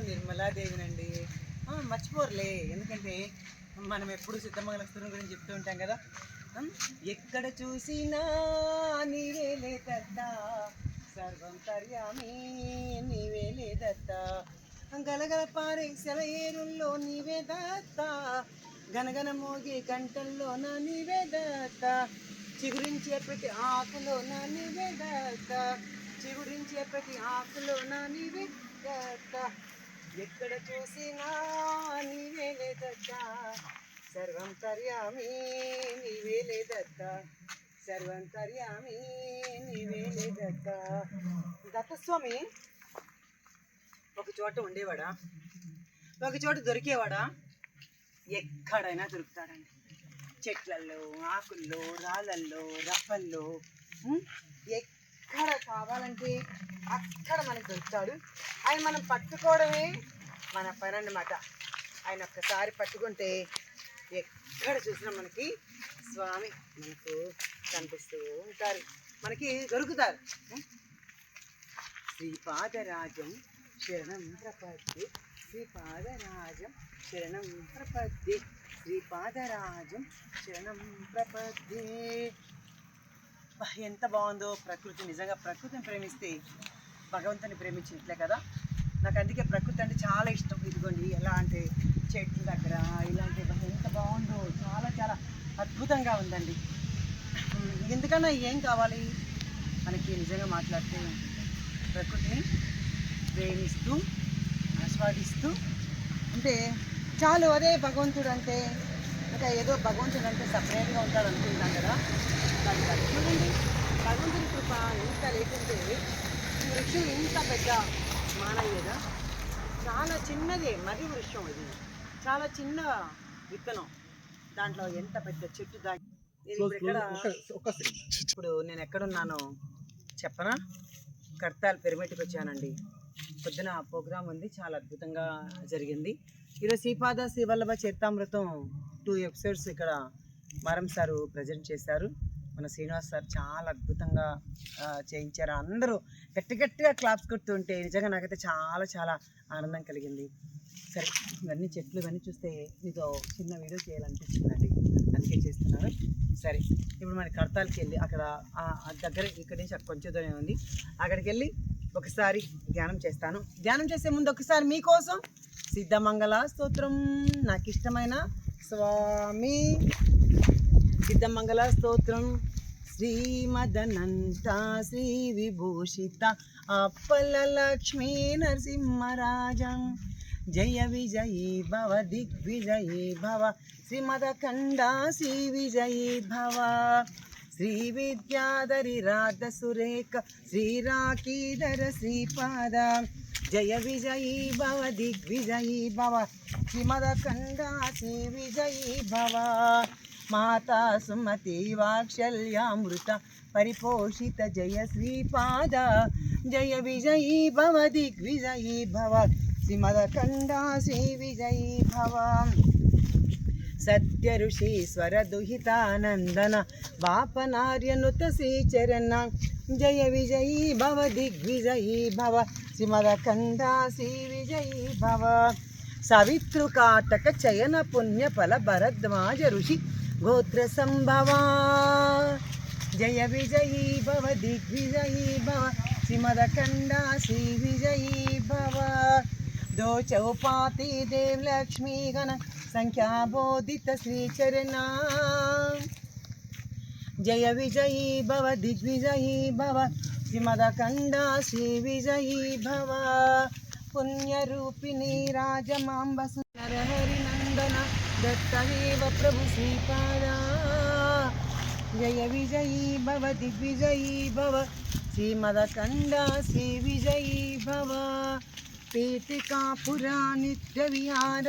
నిర్మలాదేవినండి. ఆ, మర్చిపోరులే. ఎందుకంటే మనం ఎప్పుడు సిద్ధమంగళస్తురం గురించి చెప్తూ ఉంటాం కదా. ఎక్కడ చూసినా నీవేలే దత్త. సర్వం తర్యామి నీవేలే దత్త. గలగల పారే సెలయేరుల్లో నీవే దత్త. గనగన మోగే గంటల్లో నా నీవే దత్త. చిగురించే ప్రతి ఆకులో నా నీవే దత్త. చిగురించే ప్రతి ఆకులో నా నీవే? దత్త ఎక్కడ చూసినా నీవే లేదత్త. సర్వం తర్యామి నీవే లేదత్త. సర్వం తర్యామి నీవే లేదత్త. దత్తస్వామి ఒక చోట ఉండేవాడా? ఒక చోట దొరికేవాడా? ఎక్కడైనా దొరుకుతాడండి. చెట్లల్లో ఆకుల్లో రాళ్ళల్లో రప్పల్లో ఉం? ఎక్కడ కావాలంటే అక్కడ మనకు దొరుకుతాడు ఆయన మనం పట్టుకోవడమే మన పని అన్నమాట. ఆయన ఒక్కసారి పట్టుకుంటే ఎక్కడ చూసినా మనకి స్వామి మనకు కనిపిస్తూ ఉంటారు. మనకి దొరుకుతారు. శ్రీపాదరాజం శరణం ప్రపత్తి శ్రీపాదరాజం శరణం ప్రపత్తి శ్రీపాదరాజం శరణం ప్రపత్తి ఎంత బాగుందో ప్రకృతి. నిజంగా ప్రకృతిని ప్రేమిస్తే భగవంతుని ప్రేమించినట్లే కదా. నాకు అందుకే ప్రకృతి అంటే చాలా ఇష్టం. ఇదిగోండి ఎలా అంటే చెట్ల దగ్గర ఇలాంటి ఎంత బాగుందో. చాలా చాలా అద్భుతంగా ఉందండి. ఎందుకన్నా ఏం కావాలి? మనకి నిజంగా మాట్లాడితే ప్రకృతిని ప్రేమిస్తూ ఆస్వాదిస్తూ అంటే చాలు. అదే భగవంతుడు అంటే ఇంకా ఏదో భగవంతుడు అంటే సపరేట్గా ఉంటాడు అనుకుంటాం కదా. కాదు. చూడండి. భగవంతుడి కృప ఇంత లేకుంటే వృక్షం ఇంత పెద్ద మానయ్యేదా చాలా చిన్నదే మర్రి వృక్షం ఇది. చాలా చిన్న విత్తనం. దాంట్లో ఎంత పెద్ద చెట్టు దా ఇది ఇప్పుడు నేను ఎక్కడున్నానో చెప్పనా? కర్తాల్ పిరమిడ్కి వచ్చానండి. పొద్దున ప్రోగ్రామ్ ఉంది చాలా అద్భుతంగా జరిగింది. ఈరోజు శ్రీపాద శ్రీవల్లభ చరితామృతం టూ ఎపిసోడ్స్ ఇక్కడ మారం సారు ప్రజెంట్ చేశారు. మన శ్రీనివాస్ సార్ చాలా అద్భుతంగా చేయించారు. అందరూ గట్టి గట్టిగా క్లాప్స్ కొడుతుంటే నిజంగా నాకైతే చాలా చాలా ఆనందం కలిగింది. సరే ఇవన్నీ చెట్లు ఇవన్నీ చూస్తే మీతో చిన్న వీడియో చేయాలనిపించిందండి అందుకే చేస్తున్నారు. సరే ఇప్పుడు మన కడతాలకి వెళ్ళి అక్కడ దగ్గర ఇక్కడి నుంచి అక్కడ కొంచెం దూరం ఉంది. అక్కడికి వెళ్ళి ఒకసారి ధ్యానం చేస్తాను. ధ్యానం చేసే ముందు ఒకసారి మీకోసం సిద్ధమంగళ స్తోత్రం. నాకు ఇష్టమైన స్వామి సిద్ధమంగళ స్తోత్రం. శ్రీమదనంత శ్రీ విభూషిత అప్పల లక్ష్మీ నరసింహరాజం. జయ విజయీ భవ దిగ్విజయీ భవ. శ్రీమదఖండా శ్రీ విజయీ భవ. శ్రీ విద్యాధరి రాధ సురేఖ శ్రీరాకీధర శ్రీపాద. జయ విజయీ భవ దిగ్విజయీ భవ. శ్రీమదఖండా శ్రీ విజయీ భవ. మాతా సుమతి వాత్సల్యామృత పరిపోషిత జయ శ్రీపాద జయ విజయీ భవ దిగ్విజయీ భవ శ్రీమదఖండ శ్రీ విజయీ భవ సత్య ఋషీశ్వర దుహితానందన వాపనార్యనుత శ్రీచరణ జయ విజయీ భవ దిగ్విజయీ భవ శ్రీమదఖండ శ్రీ విజయీ భవ సవితృకాటక చయన పుణ్య ఫల భరద్వాజ ఋషి గోత్ర సంభవా गोत्रसम्भवा। जय विजयी भव, दिग्विजयी भव श्री विजयी भव। दोचौपाति देवलक्ष्मीगण सङ्ख्याबोधित श्रीचरणा जय विजयी भव, दिग्विजयी भव श्री विजयी भव। पुण्यरूपिणी राजमाम्ब హరహరినందన దత్తదేవ ప్రభు శ్రీపాద జయ విజయీ భవ దిగ్విజయీ భవ శ్రీమదకండ శ్రీ విజయీ భవ పీఠికా పురా నిత్య విహార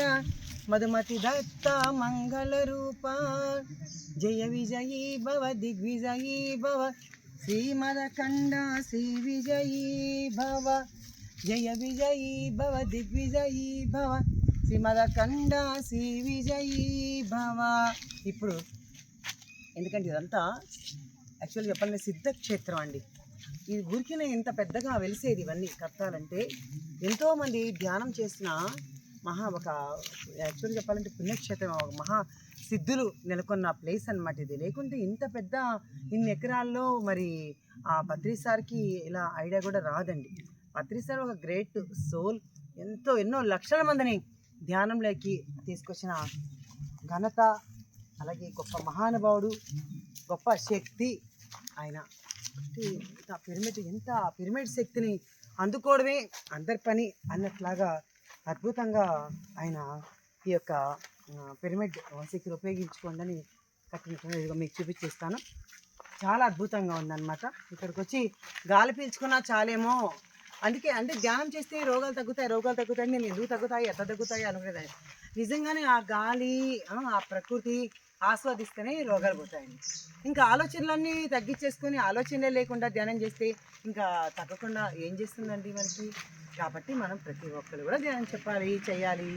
మధుమతి దత్త మంగళరూప జయ విజయీ భవ దిగ్విజయీ భవ శ్రీమదకండ శ్రీ విజయీ భవ జయ విజయీ భవ దిగ్విజయీ భవ శ్రీమదఖండ శ్రీ విజయీ భవ. ఇప్పుడు ఎందుకంటే ఇదంతా యాక్చువల్గా చెప్పాలంటే సిద్ధక్షేత్రం అండి. ఇది ఊరికినే ఇంత పెద్దగా వెలిసేది ఇవన్నీ కట్టాలంటే ఎంతోమంది ధ్యానం చేసిన మహా ఒక యాక్చువల్ చెప్పాలంటే పుణ్యక్షేత్రం ఒక మహా సిద్ధులు నెలకొన్న ప్లేస్ అనమాట ఇది. లేకుంటే ఇంత పెద్ద ఇన్ని ఎకరాల్లో మరి ఆ బద్రీసార్కి సార్కి ఇలా ఐడియా కూడా రాదండి. బద్రీసార్ సార్ ఒక గ్రేట్ సోల్. ఎంతో ఎన్నో లక్షల మందిని ధ్యానంలోకి తీసుకొచ్చిన ఘనత అలాగే గొప్ప మహానుభావుడు గొప్ప శక్తి ఆయన. ఇంత పిరమిడ్ ఎంత పిరమిడ్ శక్తిని అందుకోవడమే అందరి పని అన్నట్లాగా అద్భుతంగా ఆయన ఈ యొక్క పిరమిడ్ శక్తిని ఉపయోగించుకోండి అని కట్టినట్టు ఇదిగో మీకు చూపించేస్తాను చాలా అద్భుతంగా ఉందన్నమాట. ఇక్కడికి వచ్చి గాలి పీల్చుకున్నా చాలేమో అందుకే అంటే ధ్యానం చేస్తే రోగాలు తగ్గుతాయి రోగాలు తగ్గుతాయి నేను ఎందుకు తగ్గుతాయి ఎట్లా తగ్గుతాయి అనుకునేదాన్ని నిజంగానే ఆ గాలి ఆ, ఆ ప్రకృతి ఆస్వాదిస్తేనే రోగాలు పోతాయండి ఇంకా ఆలోచనలన్నీ తగ్గించేసుకొని ఆలోచనలే లేకుండా ధ్యానం చేస్తే ఇంకా తగ్గకుండా ఏం చేస్తుందండి మనకి? కాబట్టి మనం ప్రతి ఒక్కరు కూడా ధ్యానం చెప్పాలి చేయాలి